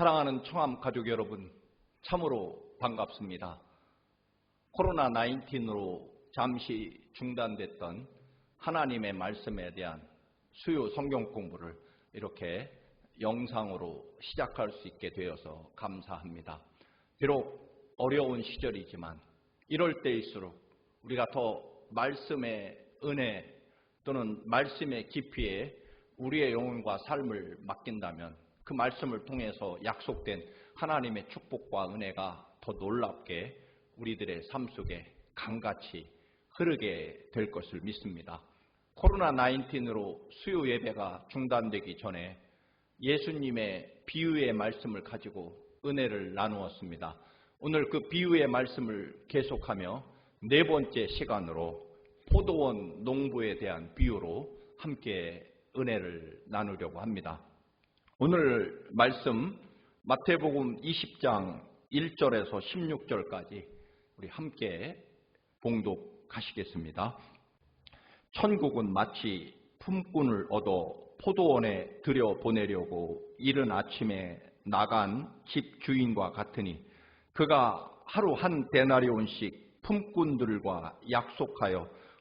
사랑하는 청암 가족 여러분, 참으로 반갑습니다. 코로나 19으로 잠시 중단됐던 하나님의 말씀에 대한 수요 성경 공부를 이렇게 영상으로 시작할 수 있게 되어서 감사합니다. 비록 어려운 시절이지만 이럴 때일수록 우리가 더 말씀의 은혜 또는 말씀의 깊이에 우리의 영혼과 삶을 맡긴다면 그 말씀을 통해서 약속된 하나님의 축복과 은혜가 더 놀랍게 우리들의 삶 속에 강같이 흐르게 될 것을 믿습니다. 코로나 19으로 수요 예배가 중단되기 전에 예수님의 비유의 말씀을 가지고 은혜를 나누었습니다. 오늘 그 비유의 말씀을 계속하며 네 번째 시간으로 포도원 농부에 대한 비유로 함께 은혜를 나누려고 합니다. 오늘 말씀 마태복음 20장 1절에서 16절까지 우리 함께 봉독하시겠습니다. 천국은 마치 품꾼을 얻어 포도원에 들여 보내려고 이른 아침에 나간 집 주인과 같으니 그가 하루 한 데나리온씩 품꾼들과 약속하여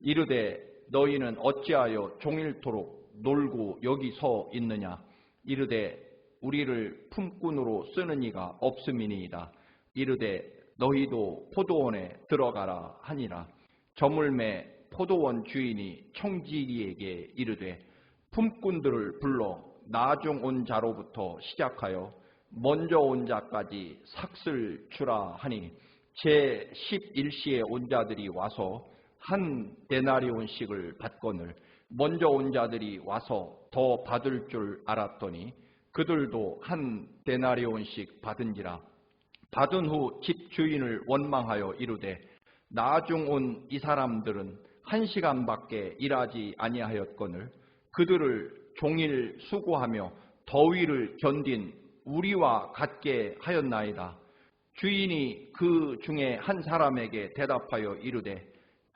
이르되 너희는 어찌하여 종일토록 놀고 여기 서 있느냐? 이르되 우리를 품꾼으로 쓰는 이가 없음이니이다. 이르되 너희도 포도원에 들어가라 하니라. 저물매 포도원 주인이 청지기에게 이르되 품꾼들을 불러 나중 온 자로부터 시작하여 먼저 온 자까지 삭슬 주라 하니 제 11시에 온 자들이 와서 한 데나리온씩을 받거늘 먼저 온 자들이 와서 더 받을 줄 알았더니 그들도 한 데나리온씩 받은지라 받은 후 집 주인을 원망하여 이르되 나중 온 이 사람들은 한 시간밖에 일하지 아니하였거늘 그들을 종일 수고하며 더위를 견딘 우리와 같게 하였나이다. 주인이 그 중에 한 사람에게 대답하여 이르되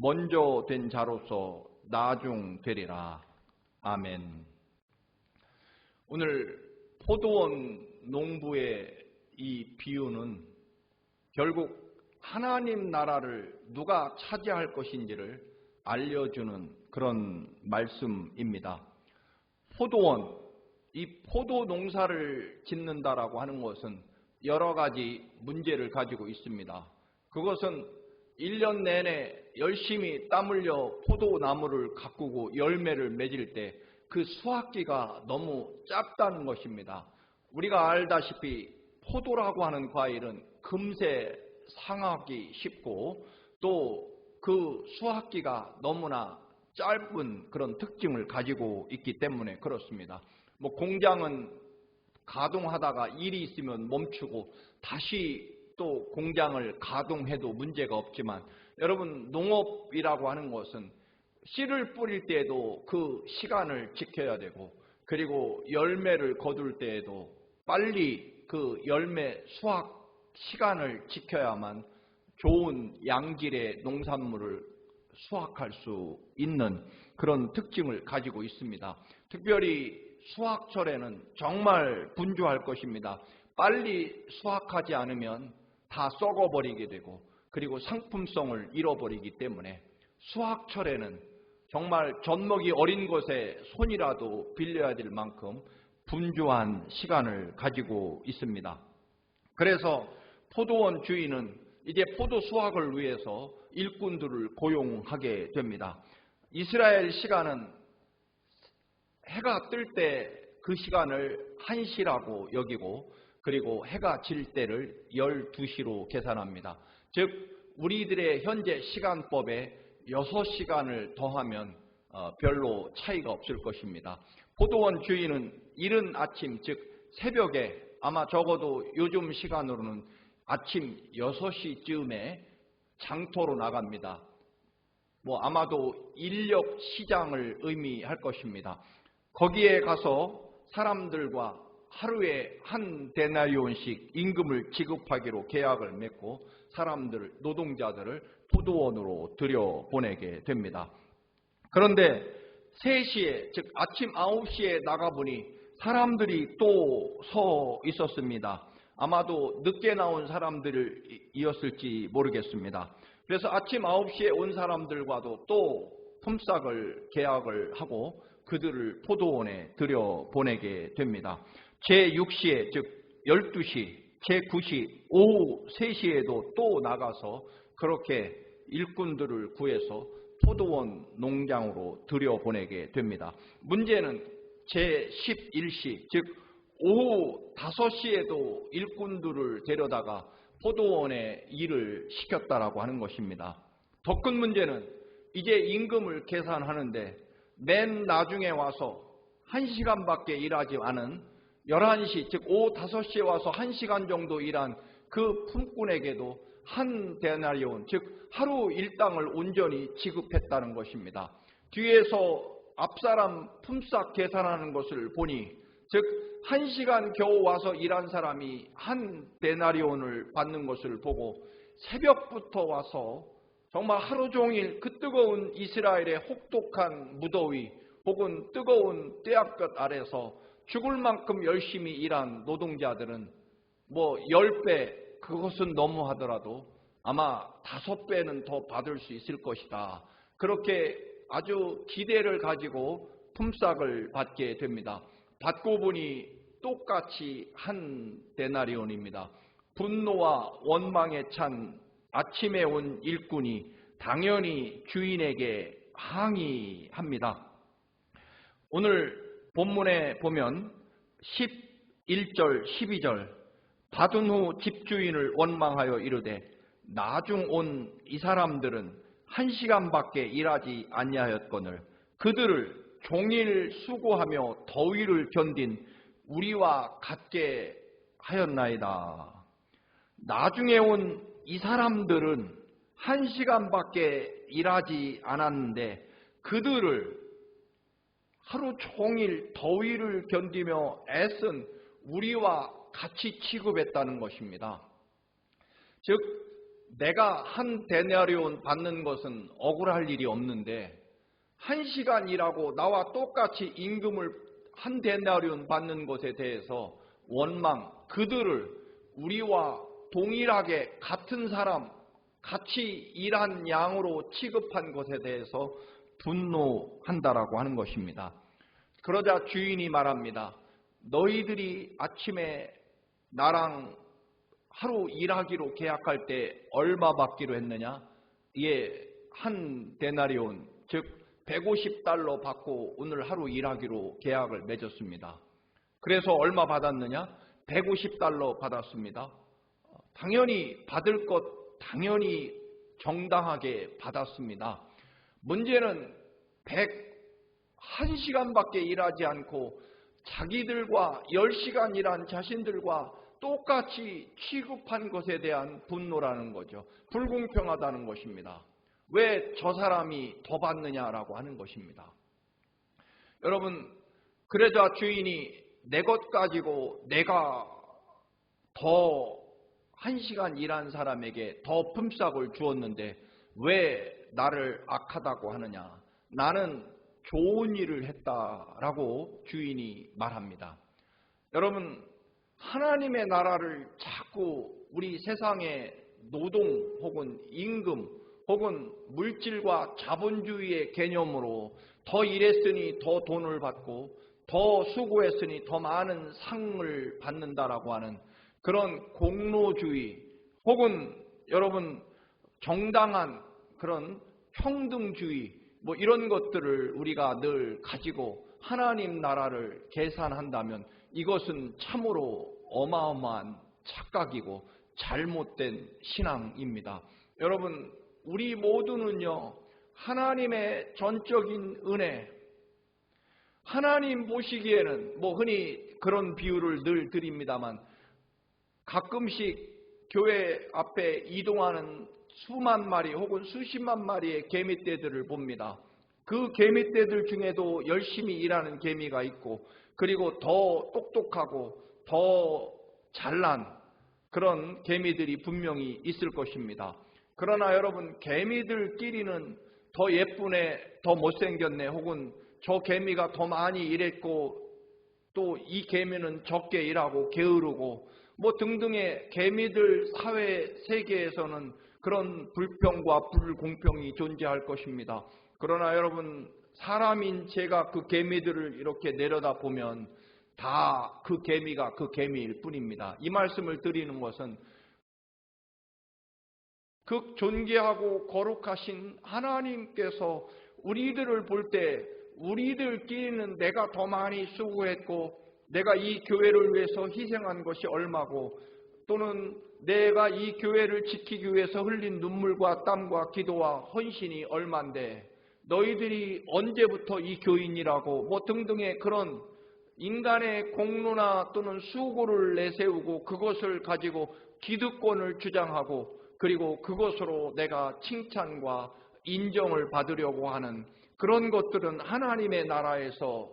먼저 된 자로서 나중 되리라 아멘 오늘 포도원 농부의 이 비유는 결국 하나님 나라를 누가 차지할 것인지를 알려주는 그런 말씀입니다. 포도원, 이 포도 농사를 짓는다라고 하는 것은 여러 가지 문제를 가지고 있습니다. 그것은 1년 내내 열심히 땀 흘려 포도나무를 가꾸고 열매를 맺을 때 그 수확기가 너무 짧다는 것입니다. 우리가 알다시피 포도라고 하는 과일은 금세 상하기 쉽고 또 그 수확기가 너무나 짧은 그런 특징을 가지고 있기 때문에 그렇습니다. 뭐 공장은 가동하다가 일이 있으면 멈추고 다시 또 공장을 가동해도 문제가 없지만 여러분 농업이라고 하는 것은 씨를 뿌릴 때에도 그 시간을 지켜야 되고 그리고 열매를 거둘 때에도 빨리 그 열매 수확 시간을 지켜야만 좋은 양질의 농산물을 수확할 수 있는 그런 특징을 가지고 있습니다. 특별히 수확철에는 정말 분주할 것입니다. 빨리 수확하지 않으면 다 썩어버리게 되고 그리고 상품성을 잃어버리기 때문에 수확철에는 정말 젖먹이 어린 것에 손이라도 빌려야 될 만큼 분주한 시간을 가지고 있습니다. 그래서 포도원 주인은 이제 포도 수확을 위해서 일꾼들을 고용하게 됩니다. 이스라엘 시간은 해가 뜰 때 그 시간을 1시라고 여기고 그리고 해가 질 때를 12시로 계산합니다. 즉 우리들의 현재 시간법에 6시간을 더하면 어, 별로 차이가 없을 것입니다. 포도원 주인은 이른 아침 즉 새벽에 아마 적어도 요즘 시간으로는 아침 6시쯤에 장터로 나갑니다. 뭐 아마도 인력 시장을 의미할 것입니다. 거기에 가서 사람들과 하루에 한 데나리온씩 임금을 지급하기로 계약을 맺고 사람들, 노동자들을 포도원으로 들여보내게 됩니다. 그런데 3시에, 즉 아침 9시에 나가보니 사람들이 또 서 있었습니다. 아마도 늦게 나온 사람들이었을지 모르겠습니다. 그래서 아침 9시에 온 사람들과도 또 품삯을 계약을 하고 그들을 포도원에 들여보내게 됩니다. 제6시에 즉 12시, 제9시, 오후 3시에도 또 나가서 그렇게 일꾼들을 구해서 포도원 농장으로 들여보내게 됩니다. 문제는 제11시 즉 오후 5시에도 일꾼들을 데려다가 포도원에 일을 시켰다라고 하는 것입니다. 더 큰 문제는 이제 임금을 계산하는데 맨 나중에 와서 1시간밖에 일하지 않은 11시, 즉 오후 5시에 와서 1시간 정도 일한 그 품꾼에게도 한 데나리온, 즉 하루 일당을 온전히 지급했다는 것입니다. 뒤에서 앞사람 품삯 계산하는 것을 보니 즉 1시간 겨우 와서 일한 사람이 한 데나리온을 받는 것을 보고 새벽부터 와서 정말 하루 종일 그 뜨거운 이스라엘의 혹독한 무더위 혹은 뜨거운 떼약볕 아래서 죽을 만큼 열심히 일한 노동자들은 뭐 10배 그것은 너무하더라도 아마 다섯 배는 더 받을 수 있을 것이다. 그렇게 아주 기대를 가지고 품삯을 받게 됩니다. 받고 보니 똑같이 한 데나리온입니다. 분노와 원망에 찬 아침에 온 일꾼이 당연히 주인에게 항의합니다. 오늘 본문에 보면 11절, 12절 받은 후 집주인을 원망하여 이르되 나중 온 이 사람들은 한 시간밖에 일하지 아니하였거늘 그들을 종일 수고하며 더위를 견딘 우리와 같게 하였나이다. 나중에 온 이 사람들은 한 시간밖에 일하지 않았는데 그들을 하루 종일 더위를 견디며 애쓴 우리와 같이 취급했다는 것입니다. 즉, 내가 한 데나리온 받는 것은 억울할 일이 없는데 한 시간 일하고 나와 똑같이 임금을 한 데나리온 받는 것에 대해서 원망, 그들을 우리와 동일하게 같은 사람, 같이 일한 양으로 취급한 것에 대해서 분노한다라고 하는 것입니다. 그러자 주인이 말합니다. 너희들이 아침에 나랑 하루 일하기로 계약할 때 얼마 받기로 했느냐? 예, 한 데나리온, 즉 150달러 받고 오늘 하루 일하기로 계약을 맺었습니다. 그래서 얼마 받았느냐? 150달러 받았습니다. 당연히 받을 것 당연히 정당하게 받았습니다. 문제는 101시간밖에 일하지 않고 자기들과 10시간 일한 자신들과 똑같이 취급한 것에 대한 분노라는 거죠. 불공평하다는 것입니다. 왜 저 사람이 더 받느냐라고 하는 것입니다. 여러분, 그러자 주인이 내 것 가지고 내가 더 한 시간 일한 사람에게 더 품삯을 주었는데 왜 나를 악하다고 하느냐? 나는 좋은 일을 했다라고 주인이 말합니다. 여러분, 하나님의 나라를 자꾸 우리 세상의 노동 혹은 임금 혹은 물질과 자본주의의 개념으로 더 일했으니 더 돈을 받고 더 수고했으니 더 많은 상을 받는다라고 하는 그런 공로주의 혹은 여러분 정당한 그런 평등주의 뭐 이런 것들을 우리가 늘 가지고 하나님 나라를 계산한다면 이것은 참으로 어마어마한 착각이고 잘못된 신앙입니다. 여러분, 우리 모두는요, 하나님의 전적인 은혜, 하나님 보시기에는 뭐 흔히 그런 비유를 늘 드립니다만 가끔씩 교회 앞에 이동하는 수만 마리 혹은 수십만 마리의 개미떼들을 봅니다. 그 개미떼들 중에도 열심히 일하는 개미가 있고 그리고 더 똑똑하고 더 잘난 그런 개미들이 분명히 있을 것입니다. 그러나 여러분 개미들끼리는 더 예쁘네, 더 못생겼네, 혹은 저 개미가 더 많이 일했고 또 이 개미는 적게 일하고 게으르고 뭐 등등의 개미들 사회 세계에서는 그런 불평과 불공평이 존재할 것입니다. 그러나 여러분 사람인 제가 그 개미들을 이렇게 내려다 보면 다 그 개미가 그 개미일 뿐입니다. 이 말씀을 드리는 것은 극 존귀하고 거룩하신 하나님께서 우리들을 볼 때 우리들끼리는 내가 더 많이 수고했고 내가 이 교회를 위해서 희생한 것이 얼마고 또는 내가 이 교회를 지키기 위해서 흘린 눈물과 땀과 기도와 헌신이 얼만데 너희들이 언제부터 이 교인이라고 뭐 등등의 그런 인간의 공로나 또는 수고를 내세우고 그것을 가지고 기득권을 주장하고 그리고 그것으로 내가 칭찬과 인정을 받으려고 하는 그런 것들은 하나님의 나라에서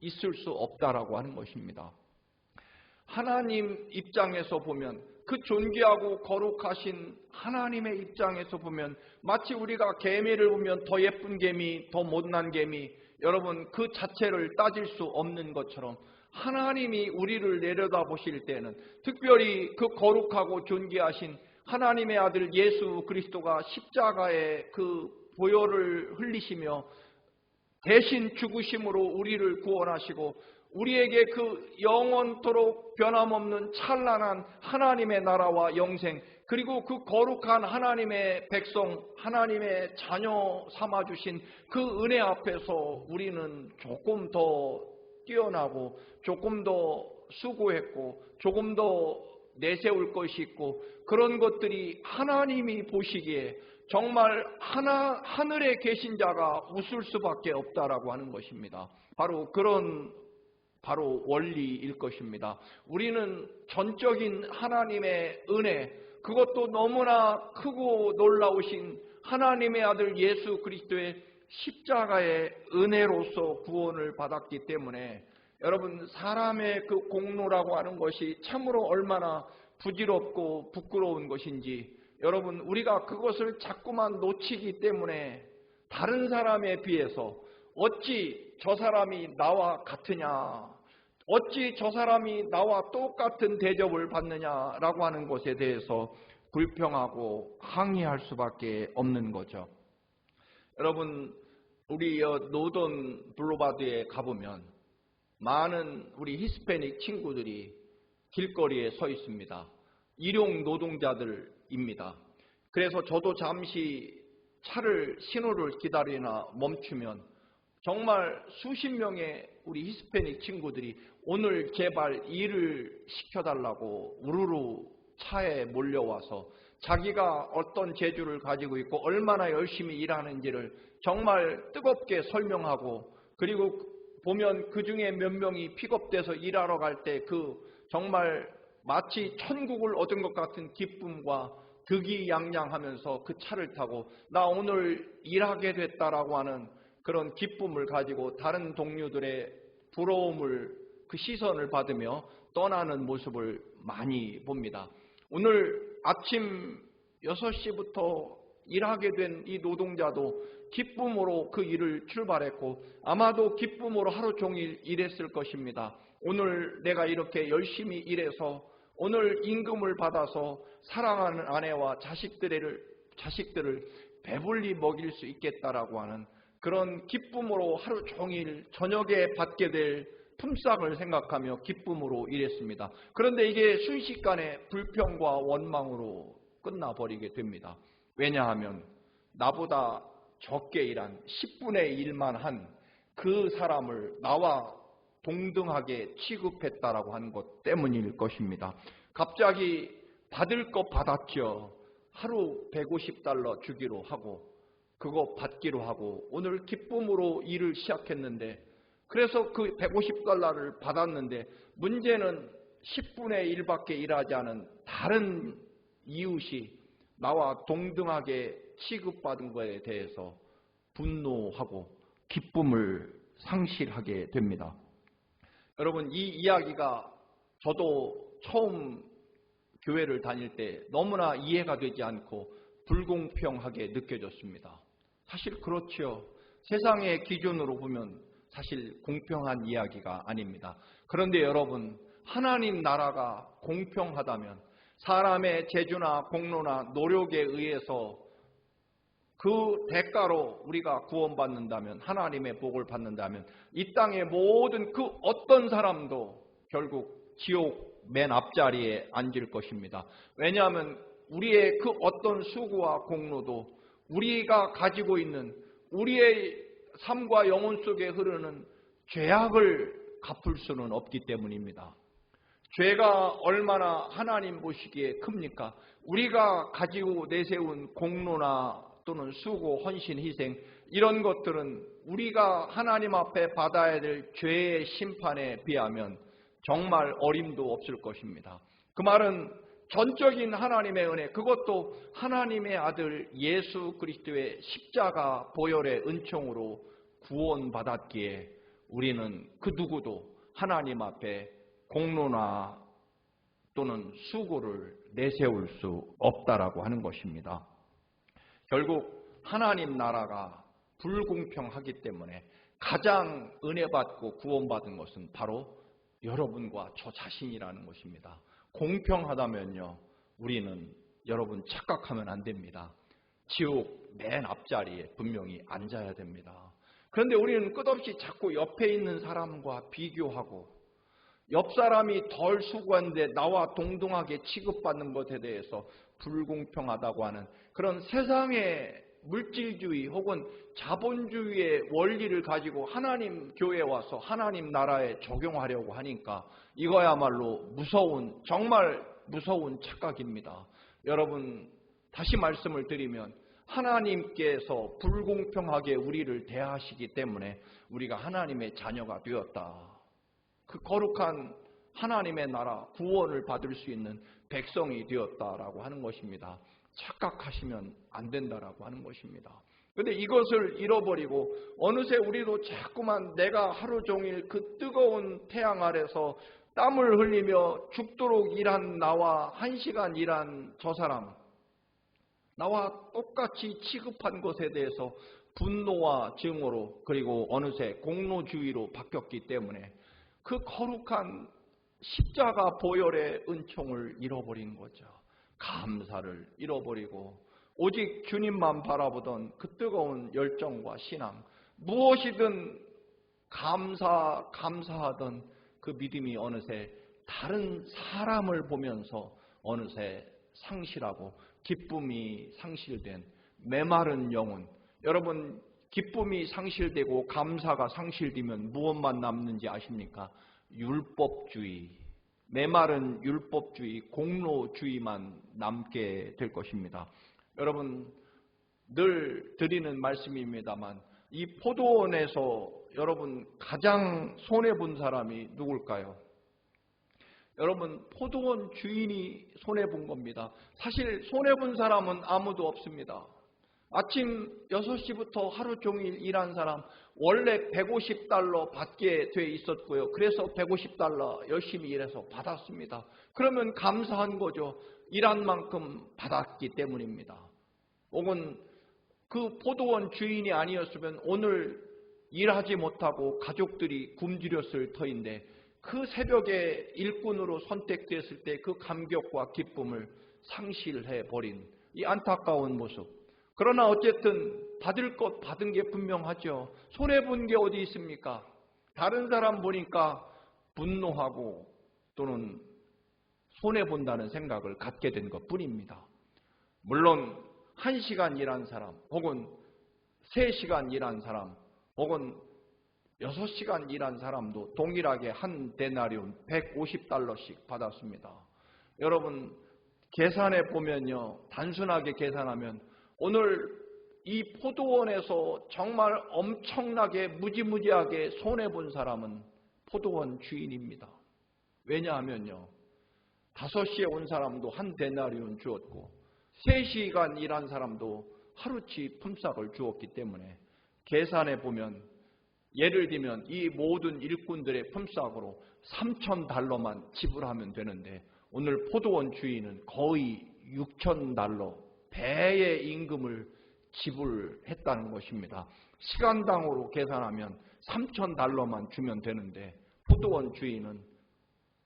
있을 수 없다라고 하는 것입니다. 하나님 입장에서 보면 그 존귀하고 거룩하신 하나님의 입장에서 보면 마치 우리가 개미를 보면 더 예쁜 개미, 더 못난 개미, 여러분 그 자체를 따질 수 없는 것처럼 하나님이 우리를 내려다 보실 때는 특별히 그 거룩하고 존귀하신 하나님의 아들 예수 그리스도가 십자가의 그 보혈을 흘리시며 대신 죽으심으로 우리를 구원하시고 우리에게 그 영원토록 변함없는 찬란한 하나님의 나라와 영생 그리고 그 거룩한 하나님의 백성 하나님의 자녀 삼아 주신 그 은혜 앞에서 우리는 조금 더 뛰어나고 조금 더 수고했고 조금 더 내세울 것이 있고 그런 것들이 하나님이 보시기에 정말 하나 하늘에 계신 자가 웃을 수밖에 없다라고 하는 것입니다. 바로 그런 바로 원리일 것입니다. 우리는 전적인 하나님의 은혜, 그것도 너무나 크고 놀라우신 하나님의 아들 예수 그리스도의 십자가의 은혜로서 구원을 받았기 때문에 여러분 사람의 그 공로라고 하는 것이 참으로 얼마나 부질없고 부끄러운 것인지 여러분 우리가 그것을 자꾸만 놓치기 때문에 다른 사람에 비해서 어찌 저 사람이 나와 같으냐 어찌 저 사람이 나와 똑같은 대접을 받느냐라고 하는 것에 대해서 불평하고 항의할 수밖에 없는 거죠. 여러분 우리 노던 블로바드에 가보면 많은 우리 히스패닉 친구들이 길거리에 서 있습니다. 일용 노동자들입니다. 그래서 저도 잠시 차를 신호를 기다리나 멈추면 정말 수십 명의 우리 히스패닉 친구들이 오늘 제발 일을 시켜달라고 우르르 차에 몰려와서 자기가 어떤 재주를 가지고 있고 얼마나 열심히 일하는지를 정말 뜨겁게 설명하고 그리고 보면 그 중에 몇 명이 픽업돼서 일하러 갈 때 그 정말 마치 천국을 얻은 것 같은 기쁨과 득이 양양하면서 그 차를 타고 나 오늘 일하게 됐다라고 하는 그런 기쁨을 가지고 다른 동료들의 부러움을 그 시선을 받으며 떠나는 모습을 많이 봅니다. 오늘 아침 6시부터 일하게 된 이 노동자도 기쁨으로 그 일을 출발했고 아마도 기쁨으로 하루 종일 일했을 것입니다. 오늘 내가 이렇게 열심히 일해서 오늘 임금을 받아서 사랑하는 아내와 자식들을 자식들을 배불리 먹일 수 있겠다라고 하는 그런 기쁨으로 하루 종일 저녁에 받게 될 품삯을 생각하며 기쁨으로 일했습니다. 그런데 이게 순식간에 불평과 원망으로 끝나버리게 됩니다. 왜냐하면 나보다 적게 일한 10분의 1만 한 그 사람을 나와 동등하게 취급했다라고 하는 것 때문일 것입니다. 갑자기 받을 것 받았죠. 하루 150달러 주기로 하고 그거 받기로 하고 오늘 기쁨으로 일을 시작했는데 그래서 그 150달러를 받았는데 문제는 10분의 1밖에 일하지 않은 다른 이웃이 나와 동등하게 취급받은 것에 대해서 분노하고 기쁨을 상실하게 됩니다. 여러분 이 이야기가 저도 처음 교회를 다닐 때 너무나 이해가 되지 않고 불공평하게 느껴졌습니다. 사실 그렇지요. 세상의 기준으로 보면 사실 공평한 이야기가 아닙니다. 그런데 여러분 하나님 나라가 공평하다면 사람의 재주나 공로나 노력에 의해서 그 대가로 우리가 구원받는다면 하나님의 복을 받는다면 이 땅의 모든 그 어떤 사람도 결국 지옥 맨 앞자리에 앉을 것입니다. 왜냐하면 우리의 그 어떤 수고와 공로도 우리가 가지고 있는 우리의 삶과 영혼 속에 흐르는 죄악을 갚을 수는 없기 때문입니다. 죄가 얼마나 하나님 보시기에 큽니까? 우리가 가지고 내세운 공로나 또는 수고, 헌신, 희생 이런 것들은 우리가 하나님 앞에 받아야 될 죄의 심판에 비하면 정말 어림도 없을 것입니다. 그 말은 전적인 하나님의 은혜, 그것도 하나님의 아들 예수 그리스도의 십자가 보혈의 은총으로 구원받았기에 우리는 그 누구도 하나님 앞에 공로나 또는 수고를 내세울 수 없다라고 하는 것입니다. 결국 하나님 나라가 불공평하기 때문에 가장 은혜받고 구원받은 것은 바로 여러분과 저 자신이라는 것입니다. 공평하다면요, 우리는 여러분 착각하면 안 됩니다. 지옥 맨 앞자리에 분명히 앉아야 됩니다. 그런데 우리는 끝없이 자꾸 옆에 있는 사람과 비교하고 옆 사람이 덜 수고한데 나와 동등하게 취급받는 것에 대해서 불공평하다고 하는 그런 세상의 물질주의 혹은 자본주의의 원리를 가지고 하나님 교회에 와서 하나님 나라에 적용하려고 하니까 이거야말로 무서운 정말 무서운 착각입니다. 여러분 다시 말씀을 드리면 하나님께서 불공평하게 우리를 대하시기 때문에 우리가 하나님의 자녀가 되었다. 그 거룩한 하나님의 나라 구원을 받을 수 있는 백성이 되었다라고 하는 것입니다. 착각하시면 안 된다라고 하는 것입니다. 근데 이것을 잃어버리고 어느새 우리도 자꾸만 내가 하루 종일 그 뜨거운 태양 아래서 땀을 흘리며 죽도록 일한 나와 한 시간 일한 저 사람, 나와 똑같이 취급한 것에 대해서 분노와 증오로 그리고 어느새 공로주의로 바뀌었기 때문에 그 거룩한 십자가 보혈의 은총을 잃어버린 거죠. 감사를 잃어버리고 오직 주님만 바라보던 그 뜨거운 열정과 신앙 무엇이든 감사 감사하던 그 믿음이 어느새 다른 사람을 보면서 어느새 상실하고 기쁨이 상실된 메마른 영혼 여러분 기쁨이 상실되고 감사가 상실되면 무엇만 남는지 아십니까? 율법주의, 메마른 율법주의, 공로주의만 남게 될 것입니다. 여러분 늘 드리는 말씀입니다만 이 포도원에서 여러분 가장 손해 본 사람이 누굴까요? 여러분 포도원 주인이 손해 본 겁니다. 사실 손해 본 사람은 아무도 없습니다. 아침 6시부터 하루 종일 일한 사람 원래 150달러 받게 돼 있었고요. 그래서 150달러 열심히 일해서 받았습니다. 그러면 감사한 거죠. 일한 만큼 받았기 때문입니다. 혹은 그 포도원 주인이 아니었으면 오늘 일하지 못하고 가족들이 굶주렸을 터인데 그 새벽에 일꾼으로 선택됐을 때 그 감격과 기쁨을 상실해 버린 이 안타까운 모습. 그러나 어쨌든 받을 것 받은 게 분명하죠. 손해 본 게 어디 있습니까? 다른 사람 보니까 분노하고 또는 손해 본다는 생각을 갖게 된 것 뿐입니다. 물론, 한 시간 일한 사람, 혹은 세 시간 일한 사람, 혹은 여섯 시간 일한 사람도 동일하게 한 데나리온 150달러씩 받았습니다. 여러분, 계산해 보면요. 단순하게 계산하면 오늘 이 포도원에서 정말 엄청나게 무지무지하게 손해본 사람은 포도원 주인입니다. 왜냐하면요. 5시에 온 사람도 한 데나리온 주었고 3시간 일한 사람도 하루치 품삯을 주었기 때문에 계산해 보면 예를 들면 이 모든 일꾼들의 품삯으로 3천 달러만 지불하면 되는데 오늘 포도원 주인은 거의 6천 달러 배의 임금을 지불했다는 것입니다. 시간당으로 계산하면 3천 달러만 주면 되는데 포도원 주인은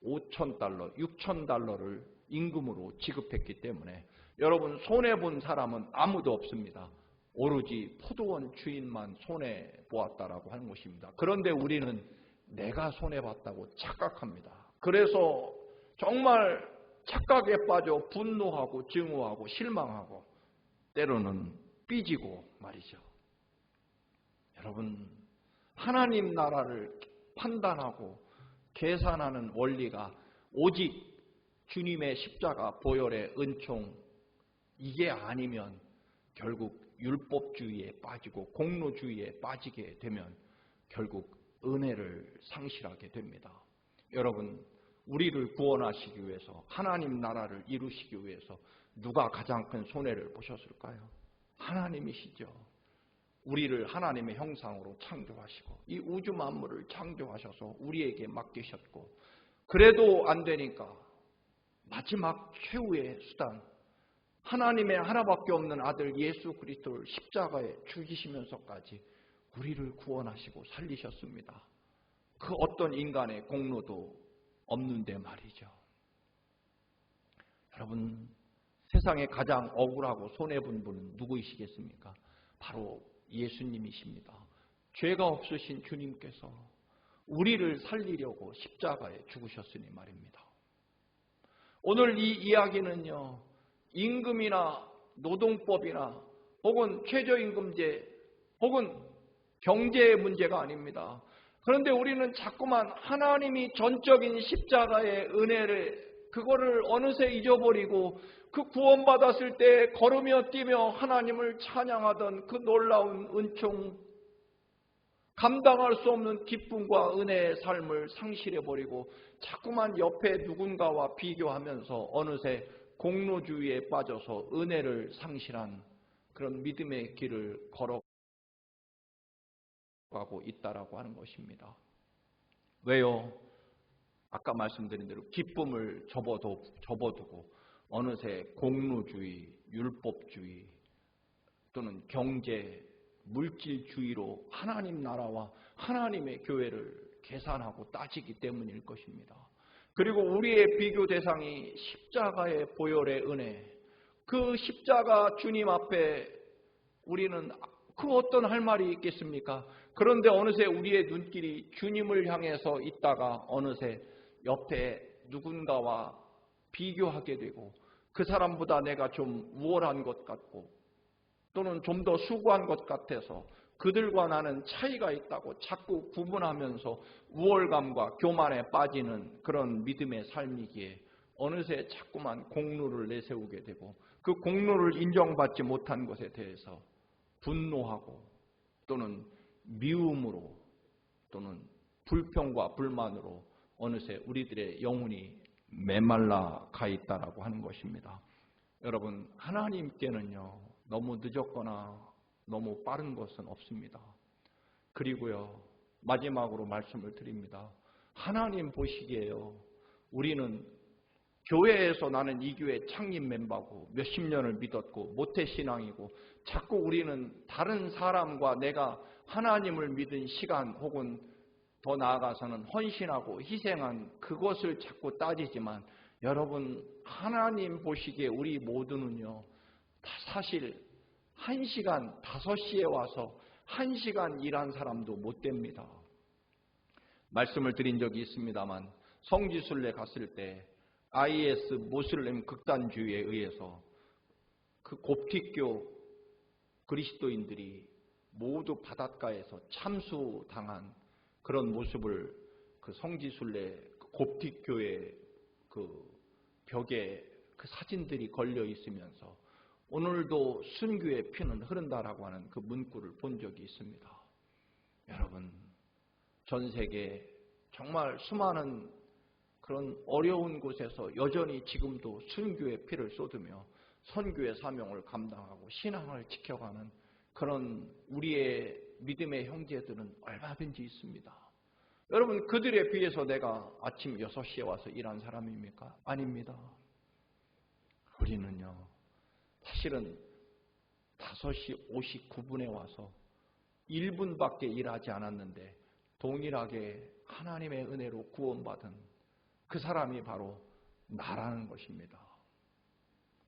5천 달러, 6천 달러를 임금으로 지급했기 때문에 여러분 손해 본 사람은 아무도 없습니다. 오로지 포도원 주인만 손해 보았다라고 하는 것입니다. 그런데 우리는 내가 손해 봤다고 착각합니다. 그래서 정말 착각에 빠져 분노하고 증오하고 실망하고 때로는 삐지고 말이죠. 여러분 하나님 나라를 판단하고 계산하는 원리가 오직 주님의 십자가 보혈의 은총 이게 아니면 결국 율법주의에 빠지고 공로주의에 빠지게 되면 결국 은혜를 상실하게 됩니다. 여러분 우리를 구원하시기 위해서 하나님 나라를 이루시기 위해서 누가 가장 큰 손해를 보셨을까요? 하나님이시죠. 우리를 하나님의 형상으로 창조하시고 이 우주 만물을 창조하셔서 우리에게 맡기셨고 그래도 안 되니까 마지막 최후의 수단 하나님의 하나밖에 없는 아들 예수 그리스도를 십자가에 죽이시면서까지 우리를 구원하시고 살리셨습니다. 그 어떤 인간의 공로도 없는데 말이죠. 여러분 세상에 가장 억울하고 손해본 분은 누구이시겠습니까? 바로 예수님이십니다. 죄가 없으신 주님께서 우리를 살리려고 십자가에 죽으셨으니 말입니다. 오늘 이 이야기는요, 임금이나 노동법이나 혹은 최저임금제 혹은 경제의 문제가 아닙니다. 그런데 우리는 자꾸만 하나님이 전적인 십자가의 은혜를 그거를 어느새 잊어버리고 그 구원받았을 때 걸으며 뛰며 하나님을 찬양하던 그 놀라운 은총, 감당할 수 없는 기쁨과 은혜의 삶을 상실해버리고 자꾸만 옆에 누군가와 비교하면서 어느새 공로주의에 빠져서 은혜를 상실한 그런 믿음의 길을 걸어 가고 있다라고 하는 것입니다. 왜요? 아까 말씀드린 대로 기쁨을 접어도, 접어두고 어느새 공로주의, 율법주의 또는 경제, 물질주의로 하나님 나라와 하나님의 교회를 계산하고 따지기 때문일 것입니다. 그리고 우리의 비교 대상이 십자가의 보혈의 은혜, 그 십자가 주님 앞에 우리는 그 어떤 할 말이 있겠습니까? 그런데 어느새 우리의 눈길이 주님을 향해서 있다가 어느새 옆에 누군가와 비교하게 되고 그 사람보다 내가 좀 우월한 것 같고 또는 좀 더 수고한 것 같아서 그들과 나는 차이가 있다고 자꾸 구분하면서 우월감과 교만에 빠지는 그런 믿음의 삶이기에 어느새 자꾸만 공로를 내세우게 되고 그 공로를 인정받지 못한 것에 대해서 분노하고 또는 미움으로 또는 불평과 불만으로 어느새 우리들의 영혼이 메말라 가 있다라고 하는 것입니다. 여러분, 하나님께는요, 너무 늦었거나 너무 빠른 것은 없습니다. 그리고요, 마지막으로 말씀을 드립니다. 하나님 보시기에요, 우리는 교회에서 나는 이 교회 창립 멤버고 몇십 년을 믿었고 모태신앙이고 자꾸 우리는 다른 사람과 내가 하나님을 믿은 시간 혹은 더 나아가서는 헌신하고 희생한 그것을 자꾸 따지지만 여러분 하나님 보시기에 우리 모두는요 사실 한 시간 다섯 시에 와서 한 시간 일한 사람도 못 됩니다. 말씀을 드린 적이 있습니다만 성지순례 갔을 때 IS 모슬렘 극단주의에 의해서 그 곱티교 그리스도인들이 모두 바닷가에서 참수당한 그런 모습을 그 성지순례 그 곱티교의 그 벽에 그 사진들이 걸려 있으면서 오늘도 순교의 피는 흐른다라고 하는 그 문구를 본 적이 있습니다. 여러분, 전 세계 정말 수많은 그런 어려운 곳에서 여전히 지금도 순교의 피를 쏟으며 선교의 사명을 감당하고 신앙을 지켜가는 그런 우리의 믿음의 형제들은 얼마든지 있습니다. 여러분, 그들에 비해서 내가 아침 6시에 와서 일한 사람입니까? 아닙니다. 우리는요, 사실은 5시 59분에 와서 1분밖에 일하지 않았는데 동일하게 하나님의 은혜로 구원받은 그 사람이 바로 나라는 것입니다.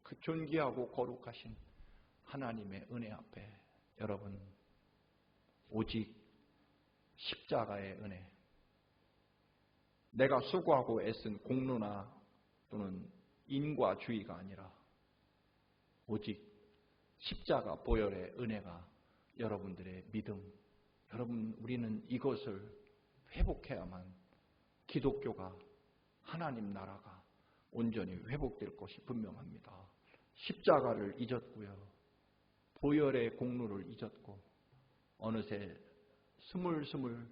그 존귀하고 거룩하신 하나님의 은혜 앞에 여러분 오직 십자가의 은혜 내가 수고하고 애쓴 공로나 또는 인과주의가 아니라 오직 십자가 보혈의 은혜가 여러분들의 믿음 여러분 우리는 이것을 회복해야만 기독교가 하나님 나라가 온전히 회복될 것이 분명합니다. 십자가를 잊었고요. 보혈의 공로를 잊었고 어느새 스물스물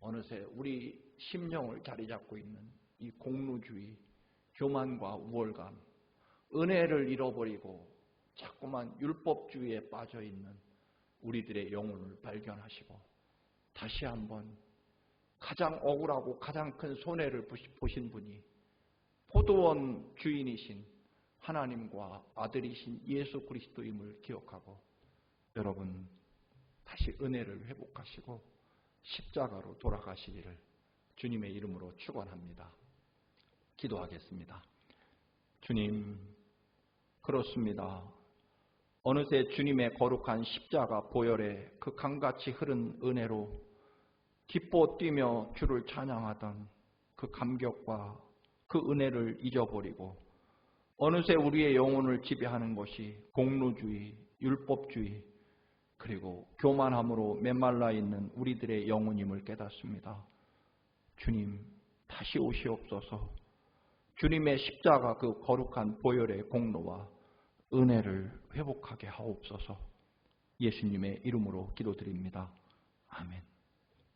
어느새 우리 심령을 자리 잡고 있는 이 공로주의, 교만과 우월감, 은혜를 잃어버리고 자꾸만 율법주의에 빠져 있는 우리들의 영혼을 발견하시고 다시 한번 가장 억울하고 가장 큰 손해를 보신 분이 포도원 주인이신 하나님과 아들이신 예수 그리스도임을 기억하고 여러분 다시 은혜를 회복하시고 십자가로 돌아가시기를 주님의 이름으로 축원합니다. 기도하겠습니다. 주님 그렇습니다. 어느새 주님의 거룩한 십자가 보혈에 그 강같이 흐른 은혜로 기뻐 뛰며 주를 찬양하던 그 감격과 그 은혜를 잊어버리고 어느새 우리의 영혼을 지배하는 것이 공로주의, 율법주의, 그리고 교만함으로 메말라 있는 우리들의 영혼임을 깨닫습니다. 주님, 다시 오시옵소서. 주님의 십자가 그 거룩한 보혈의 공로와 은혜를 회복하게 하옵소서. 예수님의 이름으로 기도드립니다. 아멘.